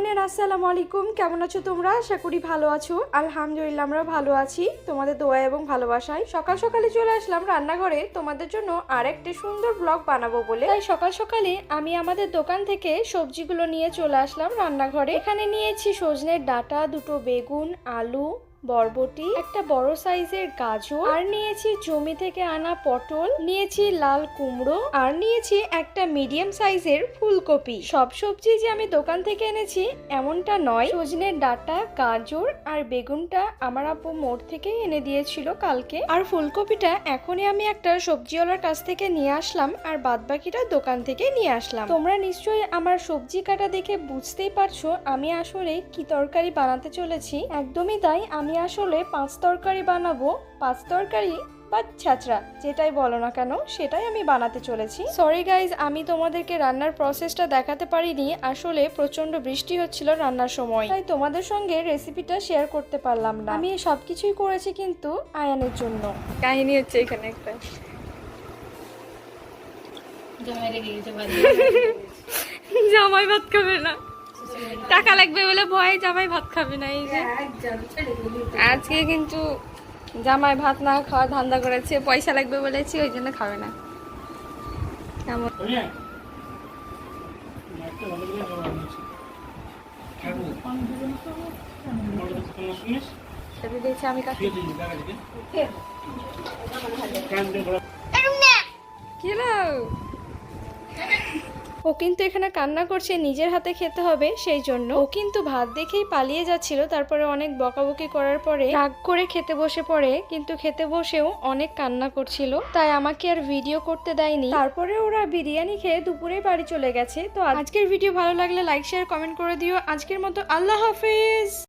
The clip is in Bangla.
এভরিওয়ানের আসসালামু আলাইকুম। কেমন আছো তোমরা? আশা করি ভালো আছো। আলহামদুলিল্লাহ আমরা ভালো আছি। তোমাদের দোয়া এবং ভালোবাসায় সকাল সকালে চলে আসলাম রান্নাঘরে। তোমাদের জন্য আর সুন্দর ব্লগ বানাবো বলে। তাই সকাল সকালে আমি আমাদের দোকান থেকে সবজিগুলো নিয়ে চলে আসলাম রান্নাঘরে। এখানে নিয়েছি সজনের ডাটা, দুটো বেগুন, আলু বরবটি, একটা বড় সাইজের গাজর, আর নিয়েছি জমি থেকে আনা পটল, নিয়েছি লাল কুমড়ো, আর নিয়েছি একটা মিডিয়াম সাইজের ফুলকপি। সব সবজি যে আমি দোকান থেকে এনেছি, এমনটা নয়। সজনের ডাটা, গাজর, আর বেগুনটা আমার আপু মোড় থেকে এনে দিয়েছিল কালকে। আর ফুলকপিটা এখনই আমি একটা সবজিওয়ালার কাছ থেকে নিয়ে আসলাম, আর বাদ বাকিটা দোকান থেকে নিয়ে আসলাম। তোমরা নিশ্চয়ই আমার সবজি কাটা দেখে বুঝতেই পারছ আমি আসলে কি তরকারি বানাতে চলেছি। একদমই তাই, আমি আসলে পাঁচ তরকারি বানাবো পাঁচ তরকারি বা ছ্যাঁচড়া যেটাই বলো না কেন সেটাই আমি বানাতে চলেছি। সরি গাইজ আমি তোমাদেরকে রান্নার প্রসেসটা দেখাতে পারিনি আসলে প্রচণ্ড বৃষ্টি হচ্ছিল রান্নার সময়। তাই তোমাদের সঙ্গে রেসিপিটা শেয়ার করতে পারলাম না। আমি সব কিছুই করেছি কিন্তু আয়ানের জন্য। কাহিনী হচ্ছে এখানে একটা। জামাই ভাত খাবে না। টাকা লাগবে বলে ভয়ে জামাই ভাত খাবে না এই যে। আজকে কিন্তু জামাই ভাত না খাওয়ার ধান্দা করেছে পয়সা লাগবে বলেছি ওই জন্য খাবে না। কেমন? সেটা দিয়েছে আমি কাছে কি হলো? ও কিন্তু এখানে কান্না করছে, নিজের হাতে খেতে হবে সেই জন্য। ও কিন্তু ভাত দেখেই পালিয়ে যাচ্ছিল, তারপরে অনেক বকাবকি করার পরে রাগ করে খেতে বসে পড়ে, কিন্তু খেতে বসেও অনেক কান্না করছিল। তাই আমাকে আর ভিডিও করতে দেয়নি। তারপরে ওরা বিরিয়ানি খেয়ে দুপুরে বাড়ি চলে গেছে। তো আজকের ভিডিও ভালো লাগলে লাইক শেয়ার কমেন্ট করে দিও। আজকের মতো আল্লাহ হাফেজ!